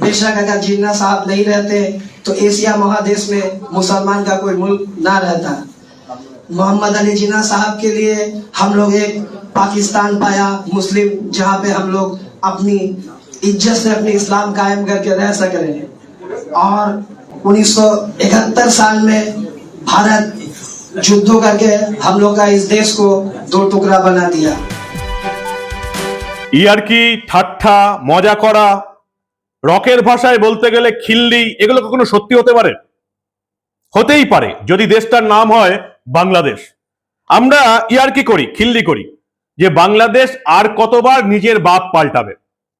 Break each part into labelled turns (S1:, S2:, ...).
S1: बेशक अगर जिन्ना साहब नहीं रहते तो एशिया महादेश में मुसलमान का कोई मुल्क ना रहता मोहम्मद अली जिन्ना साहब के लिए हम लोग एक पाकिस्तान पाया मुस्लिम जहाँ पे हम लोग अपनी इज्जत से अपनी इस्लाम कायम करके रह सक रहे हैं और 1971 साल में भारत युद्धों करके हम लोग का इस देश को दो टुकड़ा बना दिया
S2: ইয়ারকি ঠাট্টা মজা করা রকের ভাষায় বলতে গেলে খিল্লি, এগুলো কখনো সত্যি হতে পারে? হতেই পারে, যদি দেশটার নাম হয় বাংলাদেশ। আমরা ইয়ার কি করি? খিল্লি করি। যে বাংলাদেশ আর কতবার নিজের বাপ পাল্টাবে।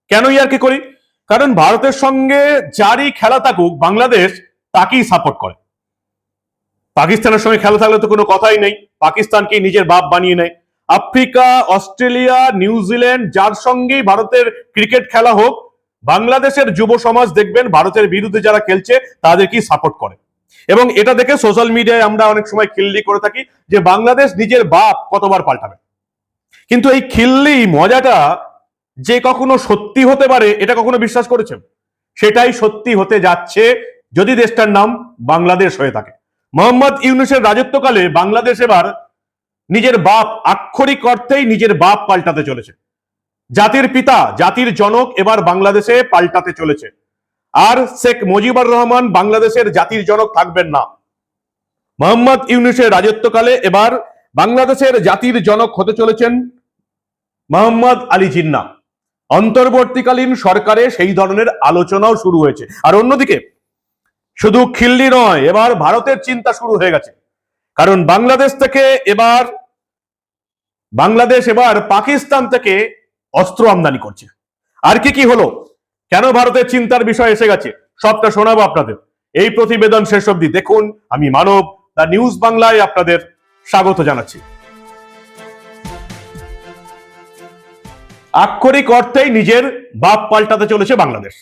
S2: কেন ইয়ার কি করি? কারণ ভারতের সঙ্গে যারই খেলা থাকুক, বাংলাদেশ তাকেই সাপোর্ট করে। পাকিস্তানের সঙ্গে খেলা থাকলে তো কোনো কথাই নেই। পাকিস্তানকে নিজের বাপ বানিয়ে নেয়? আফ্রিকা, অস্ট্রেলিয়া, নিউজিল্যান্ড, যার সঙ্গেই ভারতের ক্রিকেট খেলা হোক বাংলাদেশের যুব সমাজ দেখবেন ভারতের বিরুদ্ধে যারা খেলছে তাদেরকেই সাপোর্ট করে? এবং এটা দেখে সোশ্যাল মিডিয়ায় আমরা অনেক সময় খিল্লি করে থাকি যে বাংলাদেশ নিজের বাপ কতবার পাল্টাবে? কিন্তু এই খিল্লি মজাটা যে কখনো সত্যি হতে পারে, এটা কখনো বিশ্বাস করেছে সেটাই সত্যি হতে যাচ্ছে যদি দেশটার নাম বাংলাদেশ হয়ে থাকে। মোহাম্মদ ইউনুসের রাজত্বকালে বাংলাদেশ এবার নিজের বাপ আক্ষরিক অর্থেই নিজের বাপ পাল্টাতে চলেছে। জাতির পিতা, জাতির জনক এবার বাংলাদেশে পাল্টাতে চলেছে। আর শেখ মুজিবুর রহমান বাংলাদেশের জাতির জনক থাকবেন না। মোহাম্মদ ইউনুসের রাজত্বকালে এবার বাংলাদেশের জাতির জনক হতে চলেছেন মোহাম্মদ আলী জিন্না। অন্তর্বর্তীকালীন সরকারে সেই ধরনের আলোচনাও শুরু হয়েছে। আর অন্যদিকে, শুধু খিল্লি নয়, এবার ভারতের চিন্তা শুরু হয়ে গেছে। কারণ বাংলাদেশ থেকে এবার, বাংলাদেশ এবার পাকিস্তান থেকে অস্ত্র আমদানি করছে। আর কি কি হলো? কেন ভারতের চিন্তার বিষয় এসে গেছে? সবটা শোনাবো আপনাদের। এই প্রতিবেদন শেষ অবধি দেখুন। আমি মানব দা নিউজ বাংলায় আপনাদের স্বাগত জানাচ্ছি। আক্ষরিক অর্থেই নিজের বাপ পাল্টাতে চলেছে বাংলাদেশ।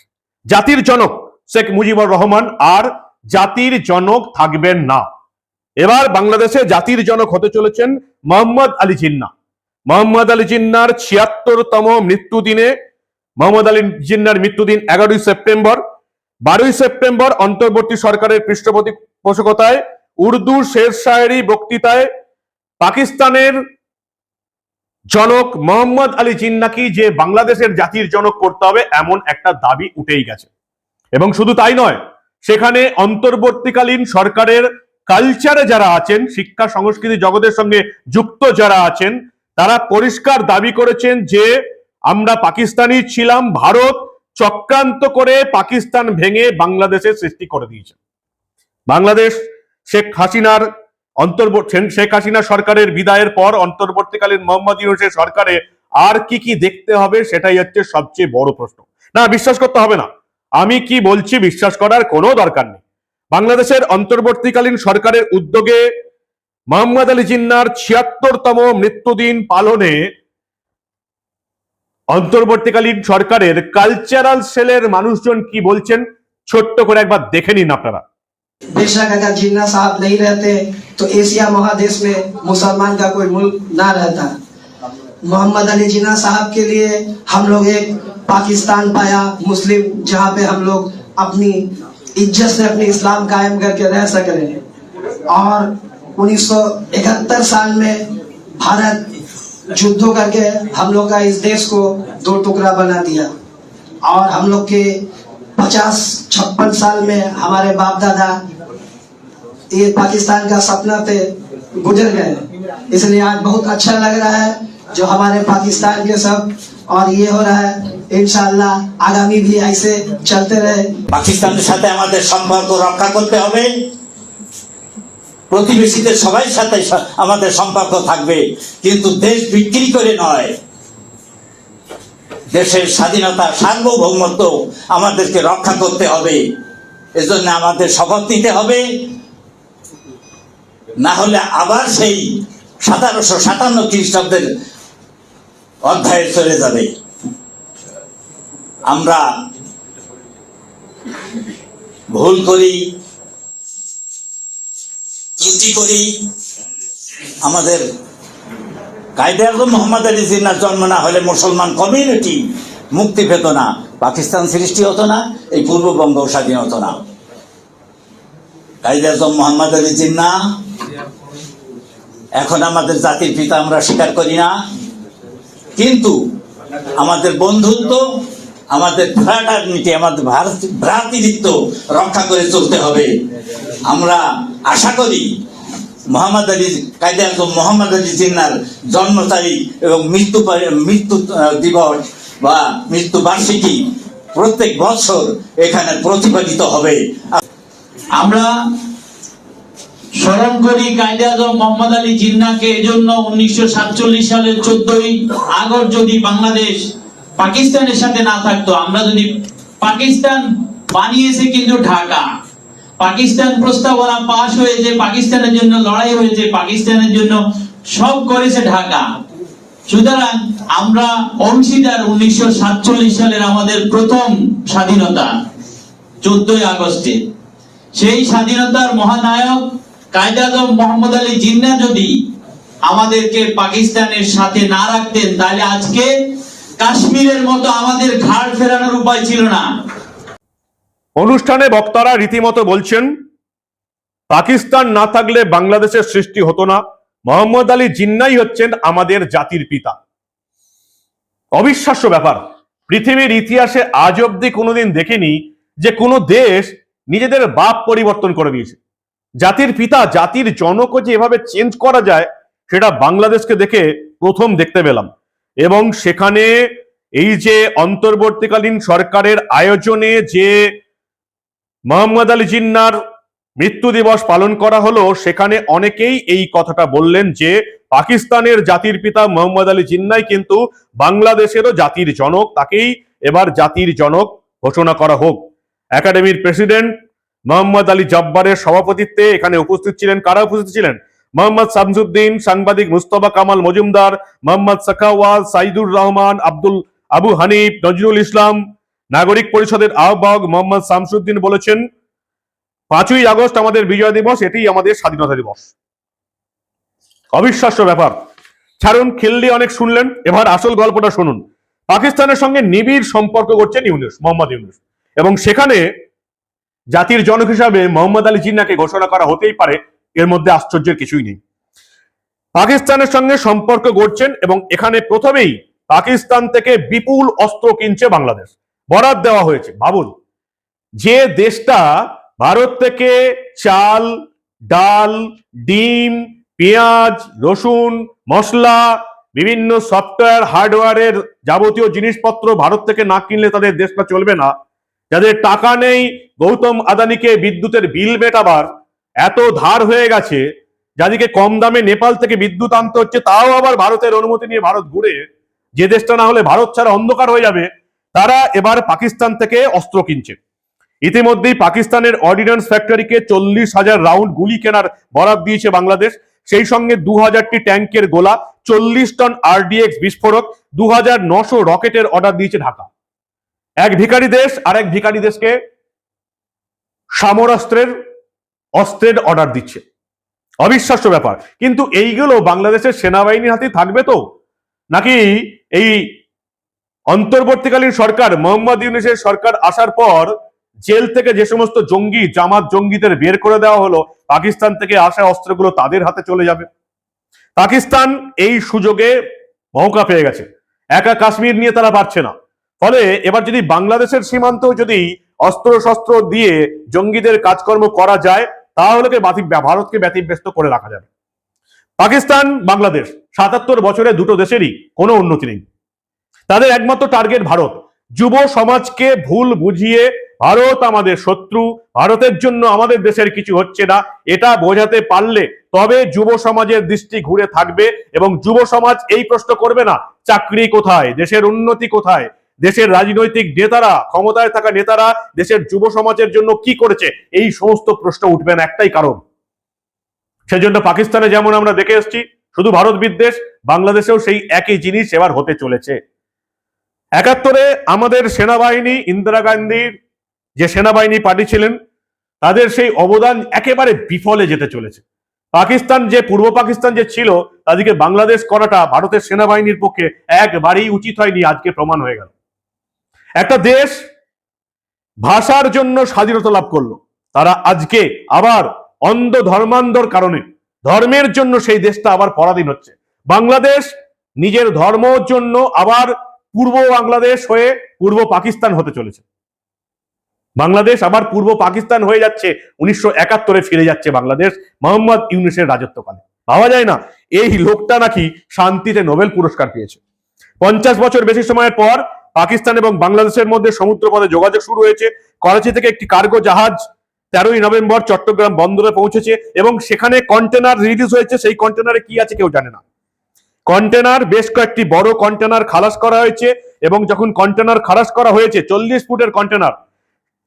S2: জাতির জনক শেখ মুজিবুর রহমান আর জাতির জনক থাকবেন না। এবার বাংলাদেশে জাতির জনক হতে চলেছেন মোহাম্মদ আলী জিন্না। মোহাম্মদ আলী জিন্নার ছিয়াত্তরতম মৃত্যুদিনে, মোহাম্মদ আলী জিন্নার মৃত্যুদিন এগারোই সেপ্টেম্বর। বারোই সেপ্টেম্বর অন্তর্বর্তী সরকারের পৃষ্ঠপোষকতায় উর্দু শের শায়েরি বক্তৃতায় পাকিস্তানের জনক মোহাম্মদ আলী জিন্নাকি যে বাংলাদেশের জাতির জনক করতে হবে এমন একটা দাবি উঠেই গেছে। এবং শুধু তাই নয়, সেখানে অন্তর্বর্তীকালীন সরকারের কালচারে যারা আছেন, শিক্ষা, সংস্কৃতি জগতের সঙ্গে যুক্ত যারা আছেন তারা পরিষ্কার দাবি করেছেন যে আমরা পাকিস্তানি ছিলাম, ভারত চক্রান্ত করে পাকিস্তান ভেঙে বাংলাদেশের সৃষ্টি করে দিয়েছে। বাংলাদেশ, শেখ হাসিনার অন্তর্বর্তী শেখ হাসিনা সরকারের বিদায়ের পর অন্তর্বর্তীকালীন মোহাম্মদ ইউনুসের সরকারে আর কি কি দেখতে হবে সেটাই হচ্ছে সবচেয়ে বড় প্রশ্ন। না, বিশ্বাস করতে হবে না। আমি কি বলছি, বিশ্বাস করার কোনো দরকার নেই। বাংলাদেশের অন্তর্বর্তীকালীন সরকারের উদ্যোগে মোহাম্মদ আলী জিন্নার ছিয়াত্তরতম মৃত্যুদিন পালনে অন্তর্বর্তীকালীন সরকারের কালচারাল সেলের মানুষজন কি বলছেন ছোট্ট করে একবার দেখে নিন আপনারা
S1: बेशक अगर जिन्ना साहब नहीं रहते तो एशिया महादेश में मुसलमान का कोई मुल्क ना रहता मोहम्मद अली जिन्ना साहब के लिए हम लोग एक पाकिस्तान पाया मुस्लिम जहाँ पे हम लोग अपनी इज्जत से अपनी इस्लाम कायम करके रह सक रहे हैं और 1971 साल में भारत युद्धों करके हम लोग का इस देश को दो टुकड़ा बना दिया और हम लोग के पचास छप्पन साल में हमारे बाप दादा ये पाकिस्तान का सपना पे गुजर गए इसलिए आज बहुत अच्छा लग रहा है जो हमारे पाकिस्तान के सब और ये हो रहा है इंशाल्लाह आगामी भी ऐसे चलते रहे
S3: পাকিস্তানের সাথে আমাদের সম্পর্ক রক্ষা করতে হবে প্রতিবেশীদের সবাই সাথে আমাদের সম্পর্ক থাকবে। কিন্তু দেশ বিক্রি করে নয়। দেশের স্বাধীনতা, সার্বভৌমত্ব আমাদেরকে রক্ষা করতে হবে। এজন্য আমাদের শপথ নিতে হবে। না হলে আবার সেই সতেরোশো সাতান্ন খ্রিস্টাব্দের অধ্যায়ে চলে যাবে। আমরা ভুল করি করি? আমাদের কায়দে আজম মোহাম্মদ আলী জিন্নার জন্ম না হলে মুসলমান কমিউনিটি মুক্তি পেত না। পাকিস্তান সৃষ্টি হতো না, এই পূর্ববঙ্গ স্বাধীন হতো না। কাইদ আজম মোহাম্মদ আলী জিন্না। এখন আমাদের জাতির পিতা আমরা স্বীকার করি না। কিন্তু আমাদের বন্ধুত্ব, আমাদের ফ্র্যাটার্নিটি আমাদের ভারত ভ্রাতৃত্ব রক্ষা করে চলতে হবে। আমরা আশা করি মোহাম্মদ আলী কায়দে আজম, মোহাম্মদ আলী জিন্নার জন্ম তারিখ এবং মৃত্যু মৃত্যু দিবস বা মৃত্যু বার্ষিকী প্রত্যেক বছর এখানে প্রতিপালিত হবে।
S4: আমরা স্মরণ করি কায়দে আজম, মোহাম্মদ আলী জিন্নাকে এজন্য উনিশশো সাতচল্লিশ সালের চোদ্দই আগস্ট যদি বাংলাদেশ পাকিস্তানের সাথে না থাকতো, আমরা যদি পাকিস্তান বানিয়েছে কিন্তু ঢাকা। পাকিস্তান প্রস্তাবনা পাশ হয়েছে, পাকিস্তানের জন্য লড়াই হয়েছে, পাকিস্তানের জন্য সব করেছে ঢাকা। সুতরাং আমরা অংশীদার উনিশশো সাতচল্লিশ সালের আমাদের প্রথম স্বাধীনতা, চোদ্দই আগস্টে। সেই স্বাধীনতার মহানায়ক কায়দে মোহাম্মদ আলী জিন্না যদি আমাদেরকে পাকিস্তানের সাথে না রাখতেন, তাহলে আজকে কাশ্মীরের মতো আমাদের ঘাড় ফেরানোর উপায় ছিল না।
S2: অনুষ্ঠানে বক্তারা রীতিমতো বলছেন, পাকিস্তান না থাকলে বাংলাদেশের সৃষ্টি হতো না। মোহাম্মদ আলী জিন্নাই হচ্ছেন আমাদের জাতির পিতা। অবিশ্বাস্য ব্যাপার। পৃথিবীর ইতিহাসে আজ অব্দি কোনোদিন দেখিনি যে কোনো দেশ নিজেদের বাপ পরিবর্তন করে দিয়েছে। জাতির পিতা, জাতির জনকও যে এভাবে চেঞ্জ করা যায়, সেটা বাংলাদেশকে দেখে প্রথম দেখতে পেলাম। এবং সেখানে এই যে অন্তর্বর্তীকালীন সরকারের আয়োজনে যে মোহাম্মদ আলী জিন্নার মৃত্যু দিবস পালন করা হলো। সেখানে অনেকেই এই কথাটা বললেন যে, পাকিস্তানের জাতির পিতা মোহাম্মদ আলী জিন্নাই কিন্তু বাংলাদেশেরও জাতির জনক, তাকেই এবার জাতির জনক ঘোষণা করা হোক। একাডেমির প্রেসিডেন্ট মোহাম্মদ আলী জব্বারের সভাপতিত্বে এখানে উপস্থিত ছিলেন। কারা উপস্থিত ছিলেন? মোহাম্মদ শামসুদ্দিন, সাংবাদিক মুস্তফা কামাল মজুমদার, মোহাম্মদ সাখাওয়াল, সাইদুর রহমান, আব্দুল, আবু হানিফ, নজরুল ইসলাম নাগরিক পরিষদের আহ্বায়ক মোহাম্মদ শামসুদ্দিন বলেছেন, পাঁচই আগস্ট আমাদের বিজয় দিবস এটি আমাদের স্বাধীনতা দিবস। অবিশ্বাস্য ব্যাপার। ছাড়ুন, খিল্লি অনেক শুনলেন, এবার আসল গল্পটা শুনুন। পাকিস্তানের সঙ্গে নিবিড় সম্পর্ক করছেন ইউনুস, মোহাম্মদ ইউনুস। এবং সেখানে জাতির জনক হিসাবে মোহাম্মদ আলী জিন্নাকে ঘোষণা করা হতেই পারে, এর মধ্যে আশ্চর্যের কিছুই নেই। পাকিস্তানের সঙ্গে সম্পর্ক গড়ছেন এবং এখানে প্রথমেই পাকিস্তান থেকে বিপুল অস্ত্র কিনছে বাংলাদেশ। বরাদ দেওয়া হয়েছে। ভাবুন যে দেশটা ভারত থেকে চাল, ডাল, ডিম, পেঁয়াজ, রসুন, মশলা, বিভিন্ন সফটওয়্যার, হার্ডওয়্যারের যাবতীয় জিনিসপত্র ভারত থেকে না কিনলে তাদের দেশটা চলবে না। যাদের টাকা নেই, গৌতম আদানিকে বিদ্যুতের বিল মেটাবার এত ধার হয়ে গেছে যাদেরকে কম দামে নেপাল থেকে বিদ্যুৎ আনতে হচ্ছে, তাও আবার ভারতের অনুমতি নিয়ে ভারত ঘুরে, যে দেশটা না হলে ভারত ছাড়া অন্ধকার হয়ে যাবে। তারা এবার পাকিস্তান থেকে অস্ত্র কিনছে। ইতিমধ্যেই পাকিস্তানের অর্ডিন্যান্স ফ্যাক্টরিকে চল্লিশ হাজার রাউন্ড গুলি কেনার বরাদ দিয়েছে বাংলাদেশ। সেই সঙ্গে দু হাজারটি ট্যাঙ্কের গোলা, চল্লিশ টন আরডিএক্স বিস্ফোরক, দু হাজার নশো রকেটের অর্ডার দিয়েছে ঢাকা। এক ভিখারি দেশ আর এক ভিখারি দেশকে সমরাস্ত্রের অস্ত্রের অর্ডার দিচ্ছে। অবিশ্বাস্য ব্যাপার। কিন্তু এইগুলো বাংলাদেশের সেনাবাহিনীর হাতে থাকবে তো? নাকি এই অন্তর্বর্তীকালীন সরকার মোহাম্মদ ইউনুসের সরকার আসার পর জেল থেকে যে সমস্ত জঙ্গি, জামাত জঙ্গিদের বের করে দেওয়া হলো, পাকিস্তান থেকে আসা অস্ত্রগুলো তাদের হাতে চলে যাবে। পাকিস্তান এই সুযোগে মহকা পেয়ে গেছে। একা কাশ্মীর নিয়ে তারা পারছে না। ফলে এবার যদি বাংলাদেশের সীমান্ত যদি অস্ত্র শস্ত্র দিয়ে জঙ্গিদের কাজকর্ম করা যায়, তাহলে ভারতকে ব্যতিব্যস্ত করে রাখা যাবে। পাকিস্তান, বাংলাদেশ, সাতাত্তর বছরে দুটো দেশেরই কোনো উন্নতি নেই। তাদের একমাত্র টার্গেট ভারত। যুব সমাজকে ভুল বুঝিয়ে ভারত আমাদের শত্রু, ভারতের জন্য আমাদের দেশের কিছু হচ্ছে না, এটা বোঝাতে পারলে তবে যুব সমাজের দৃষ্টি ঘুরে থাকবে এবং যুব সমাজ এই প্রশ্ন করবে না, চাকরি কোথায়, দেশের উন্নতি কোথায়, দেশের রাজনৈতিক নেতারা, ক্ষমতায় থাকা নেতারা দেশের যুব সমাজের জন্য কি করেছে, এই সমস্ত প্রশ্ন উঠবে না, একটাই কারণ। সেজন্য পাকিস্তানে যেমন আমরা দেখে এসেছি, শুধু ভারত বিদ্বেষ, বাংলাদেশেও সেই একই জিনিস এবার হতে চলেছে। একাত্তরে আমাদের সেনাবাহিনী, ইন্দিরা গান্ধীর যে সেনাবাহিনী পার্টি ছিলেন, তাদের সেই অবদান একেবারে বিফলে যেতে চলেছে। পাকিস্তান যে, পূর্ব পাকিস্তান যে ছিল, তাদেরকে বাংলাদেশ করাটা ভারতের সেনাবাহিনীর পক্ষে একবারেই উচিত হয়নি, আজকে প্রমাণ হয়ে গেল। একটা দেশ ভাষার জন্য স্বাধীনতা লাভ করল, তারা আজকে আবার অন্ধ ধর্মান্ধর কারণে ধর্মের জন্য সেই দেশটা আবার পরাধীন হচ্ছে। বাংলাদেশ নিজের ধর্মর জন্য আবার পূর্ব বাংলাদেশ হয়ে পূর্ব পাকিস্তান হতে চলেছে। বাংলাদেশ আবার পূর্ব পাকিস্তান হয়ে যাচ্ছে, উনিশশো একাত্তরে ফিরে যাচ্ছে বাংলাদেশ মোহাম্মদ ইউনুসের রাজত্বকালে। ভাবা যায় না, এই লোকটা নাকি শান্তিতে নোবেল পুরস্কার পেয়েছে। পঞ্চাশ বছর বেশি সময়ের পর পাকিস্তান এবং বাংলাদেশের মধ্যে সমুদ্রপথে যোগাযোগ শুরু হয়েছে। করাচি থেকে একটি কার্গো জাহাজ তেরোই নভেম্বর চট্টগ্রাম বন্দরে পৌঁছেছে এবং সেখানে কন্টেনার রিলিজ হয়েছে। সেই কন্টেনারে কি আছে কেউ জানে না। কন্টেনার বেশ কয়েকটি বড় কন্টেনার খালাস করা হয়েছে এবং যখন কন্টেনার খালাস করা হয়েছে, চল্লিশ ফুটের কন্টেনার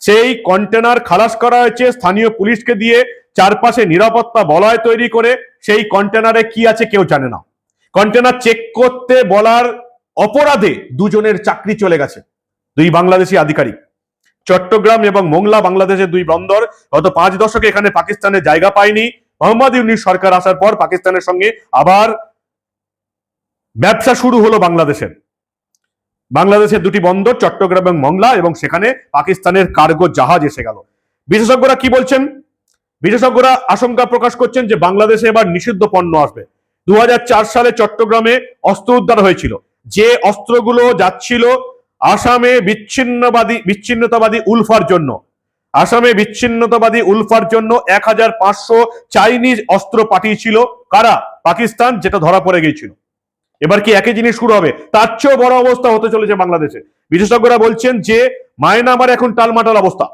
S2: সেই কন্টেনার খালাস করা হয়েছে স্থানীয় পুলিশকে দিয়ে চারপাশে নিরাপত্তা বলয় তৈরি করে, সেই কন্টেনারে কি আছে কেউ জানে না। কন্টেনার চেক করতে বলার অপরাধে দুজনের চাকরি চলে গেছে, দুই বাংলাদেশি আধিকারিক। চট্টগ্রাম এবং মোংলা বাংলাদেশের দুই বন্দর গত পাঁচ দশকে এখানে পাকিস্তানের জায়গা পায়নি। মোহাম্মদ ইউনিস সরকার আসার পর পাকিস্তানের সঙ্গে আবার ব্যবসা শুরু হলো বাংলাদেশের। বাংলাদেশের দুটি বন্দর, চট্টগ্রাম এবং মংলা, এবং সেখানে পাকিস্তানের কার্গো জাহাজ এসে গেল। বিশেষজ্ঞরা কি বলছেন? বিশেষজ্ঞরা আশঙ্কা প্রকাশ করছেন যে বাংলাদেশে এবার নিষিদ্ধ পণ্য আসবে। দু হাজার চার সালে চট্টগ্রামে অস্ত্র উদ্ধার হয়েছিল। যে অস্ত্রগুলো যাচ্ছিল আসামে বিচ্ছিন্নবাদী, বিচ্ছিন্নতাবাদী উলফার জন্য। আসামে বিচ্ছিন্নতাবাদী উলফার জন্য এক হাজার পাঁচশো চাইনিজ অস্ত্র পাঠিয়েছিল কারা? পাকিস্তান, যেটা ধরা পড়ে গিয়েছিল। এবার কি একই জিনিস শুরু হবে? তার চেয়েও বড় অবস্থা হতে চলেছে বাংলাদেশে। বিশেষজ্ঞরা বলছেন যে, মায়ানমার এখন টালমাটাল অবস্থা।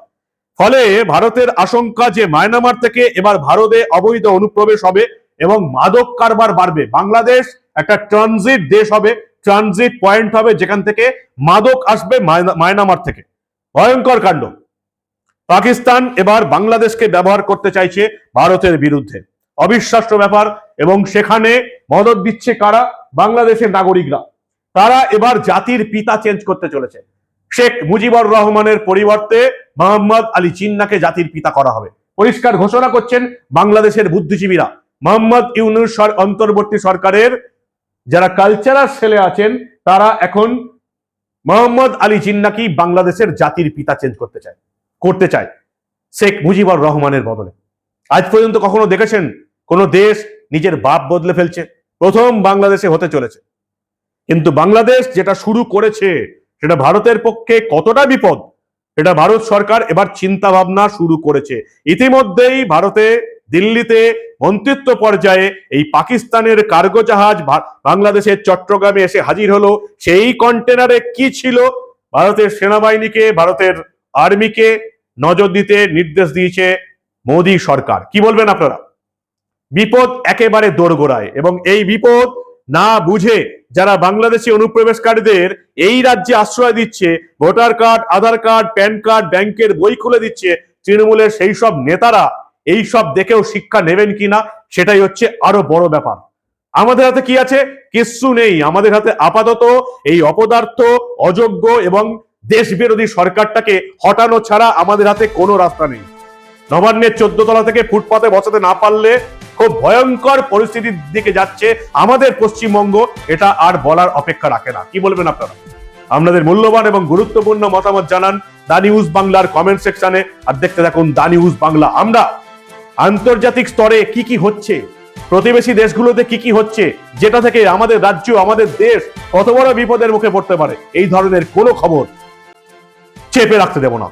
S2: ফলে ভারতের আশঙ্কা যে, মায়ানমার থেকে এবার ভারতে অবৈধ অনুপ্রবেশ হবে এবং মাদক কারবার বাড়বে। বাংলাদেশ একটা ট্রানজিট দেশ হবে ট্রানজিট পয়েন্ট হবে যেখান থেকে মাদক আসবে মায়ানা- মায়ানমার থেকে। ভয়ঙ্কর কাণ্ড। পাকিস্তান এবার বাংলাদেশকে ব্যবহার করতে চাইছে ভারতের বিরুদ্ধে। অবিশ্বাস্য ব্যাপার এবং সেখানে মদত দিচ্ছে কারা? বাংলাদেশের নাগরিকরা। তারা এবার জাতির পিতা চেঞ্জ করতে চলেছে। শেখ মুজিবুর রহমানের পরিবর্তে মোহাম্মদ আলী জিন্নাকে জাতির পিতা করা হবে। পরিষ্কার ঘোষণা করছেন বাংলাদেশের বুদ্ধিজীবীরা। মোহাম্মদ ইউনুস অন্তর্বর্তী সরকারের যারা কালচারাল সেলে আছেন, তারা এখন মোহাম্মদ আলী জিন্নাকেই বাংলাদেশের জাতির পিতা চেঞ্জ করতে চায় করতে চায় শেখ মুজিবুর রহমানের বদলে। আজ পর্যন্ত কখনো দেখেছেন কোন দেশ নিজের বাপ বদলে ফেলছে, প্রথম বাংলাদেশে হতে চলেছে। কিন্তু বাংলাদেশ যেটা শুরু করেছে, সেটা ভারতের পক্ষে কতটা বিপদ এটা ভারত সরকার এবার চিন্তা ভাবনা শুরু করেছে। ইতিমধ্যেই ভারতে দিল্লিতে মন্ত্রিত্ব পর্যায়ে এই পাকিস্তানের কার্গো জাহাজ বাংলাদেশের চট্টগ্রামে এসে হাজির হলো। সেই কন্টেনারে কি ছিল? ভারতের সেনাবাহিনীকে, ভারতের আর্মিকে নজর দিতে নির্দেশ দিয়েছে মোদী সরকার। কি বলবেন আপনারা? বিপদ একেবারে দোরগোড়ায় এবং এই বিপদ না বুঝে যারা বাংলাদেশি অনুপ্রবেশকারীদের এই রাজ্যে আশ্রয় দিচ্ছে, voter card, Aadhaar card, PAN card, ব্যাংকের বই খুলে দিচ্ছে তৃণমূলের সেই সব নেতারা এই সব দেখেও শিক্ষা নেবেন কিনা সেটাই হচ্ছে আরও বড় ব্যাপার। আমাদের হাতে কি আছে? কিচ্ছু নেই। আমাদের হাতে আপাতত এই অপদার্থ, অযোগ্য এবং দেশ বিরোধী সরকারটাকে হটানো ছাড়া আমাদের হাতে কোনো রাস্তা নেই। নবান্নের চোদ্দ তলা থেকে ফুটপাতে বসাতে না পারলে খুব ভয়ঙ্কর পরিস্থিতির দিকে যাচ্ছে আমাদের পশ্চিমবঙ্গ, এটা আর বলার অপেক্ষা রাখে না। কি বলবেন আপনারা? আপনাদের মূল্যবান এবং গুরুত্বপূর্ণ মতামত জানান দা নিউজ বাংলার কমেন্ট সেকশনে, আর দেখতে থাকুন দা নিউজ বাংলা। আমরা আন্তর্জাতিক স্তরে কি কি হচ্ছে? প্রতিবেশী দেশগুলোতে কি কি হচ্ছে? যেটা থেকে আমাদের রাজ্য, আমাদের দেশ কত বড় বিপদের মুখে পড়তে পারে? এই ধরনের কোনো খবর চেপে রাখতে দেব না।